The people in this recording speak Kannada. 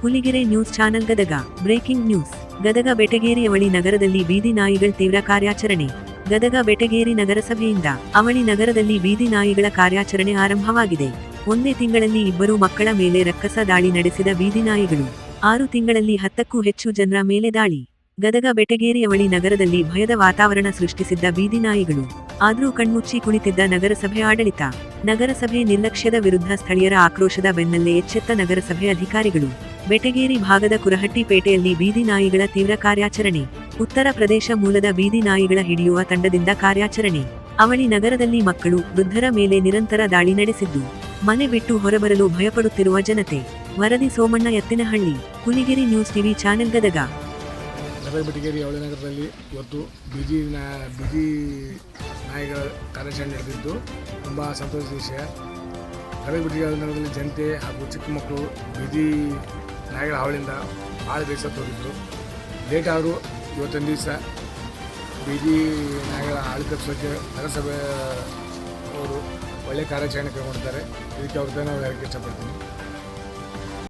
Huligere news channel Gadag, breaking news. Gadag Betageri ಅವಳಿ ನಗರದಲ್ಲಿ ಬೀದಿ ನಾಯಿಗಳ ತೀವ್ರ ಕಾರ್ಯಾಚರಣೆ. ಗದಗ ಬೆಟಗೇರಿ ನಗರಸಭೆಯಿಂದ ಅವಳಿ ನಗರದಲ್ಲಿ ಬೀದಿ ನಾಯಿಗಳ ಕಾರ್ಯಾಚರಣೆ ಆರಂಭವಾಗಿದೆ. ಒಂದೇ ತಿಂಗಳಲ್ಲಿ ಇಬ್ಬರು ಮಕ್ಕಳ ಮೇಲೆ ರಕ್ಕಸ ದಾಳಿ ನಡೆಸಿದ ಬೀದಿ ನಾಯಿಗಳು. ಆರು ತಿಂಗಳಲ್ಲಿ ಹತ್ತಕ್ಕೂ ಹೆಚ್ಚು ಜನರ ಮೇಲೆ ದಾಳಿ. ಗದಗ ಬೆಟಗೇರಿ ಅವಳಿ ನಗರದಲ್ಲಿ ಭಯದ ವಾತಾವರಣ ಸೃಷ್ಟಿಸಿದ್ದ ಬೀದಿ ನಾಯಿಗಳು. ಆದ್ರೂ ಕಣ್ಮುಚ್ಚಿ ಕುಳಿತಿದ್ದ ನಗರಸಭೆ ಆಡಳಿತ. ನಗರಸಭೆ ನಿರ್ಲಕ್ಷ್ಯದ ವಿರುದ್ಧ ಸ್ಥಳೀಯರ ಆಕ್ರೋಶದ ಬೆನ್ನಲ್ಲೇ ಎಚ್ಚೆತ್ತ ನಗರಸಭೆ ಅಧಿಕಾರಿಗಳು. ಬೆಟಗೇರಿ ಭಾಗದ ಕುರಹಟ್ಟಿ ಪೇಟೆಯಲ್ಲಿ ಬೀದಿ ನಾಯಿಗಳ ತೀವ್ರ ಕಾರ್ಯಾಚರಣೆ. ಉತ್ತರ ಪ್ರದೇಶ ಮೂಲದ ಬೀದಿ ನಾಯಿಗಳ ಹಿಡಿಯುವ ತಂಡದಿಂದ ಕಾರ್ಯಾಚರಣೆ. ಅವಳಿ ನಗರದಲ್ಲಿ ಮಕ್ಕಳು, ವೃದ್ಧರ ಮೇಲೆ ನಿರಂತರ ದಾಳಿ ನಡೆಸಿದ್ದು. ಮನೆ ಬಿಟ್ಟು ಹೊರಬರಲು ಭಯಪಡುತ್ತಿರುವ ಜನತೆ. ವರದಿ Somanna Ettinahalli Huligiri news TV channel Gadag. Gadag Betageri ಅವಳಿ ನಗರದಲ್ಲಿ ಇವತ್ತು ಬಿಜಿ ನಾ, ಬಿಜಿ ನಾಯಿಗಳ ಕಾರ್ಯಾಚರಣೆ ನಡೆದಿದ್ದು ತುಂಬ ಸಂತೋಷದ ವಿಷಯ. ಗದಗ ಬೆಟಗೇರಿ ನಗರದಲ್ಲಿ ಜನತೆ ಹಾಗೂ ಚಿಕ್ಕ ಮಕ್ಕಳು ಬೀದಿ ನಾಯಿಗಳ ಹಾವಳಿಯಿಂದ ಭಾಳ ಬೇಸ ಹೋಗಿದ್ರು ಲೇಟ್ ಆದರೂ ಇವತ್ತಿನ ದಿವಸ ಬೀದಿ ನಾಯಿಗಳ ಹಾಳಿ ತಪ್ಪಿಸೋಕ್ಕೆ ನಗರಸಭೆ ಅವರು ಒಳ್ಳೆಯ ಕಾರ್ಯಾಚರಣೆ ಕೈಗೊಂಡಿದ್ದಾರೆ. ಇದಕ್ಕೆ ಅವ್ರ ನಾವು ಹೇಳಕ್ಕೆ ಇಷ್ಟಪಡ್ತೀನಿ.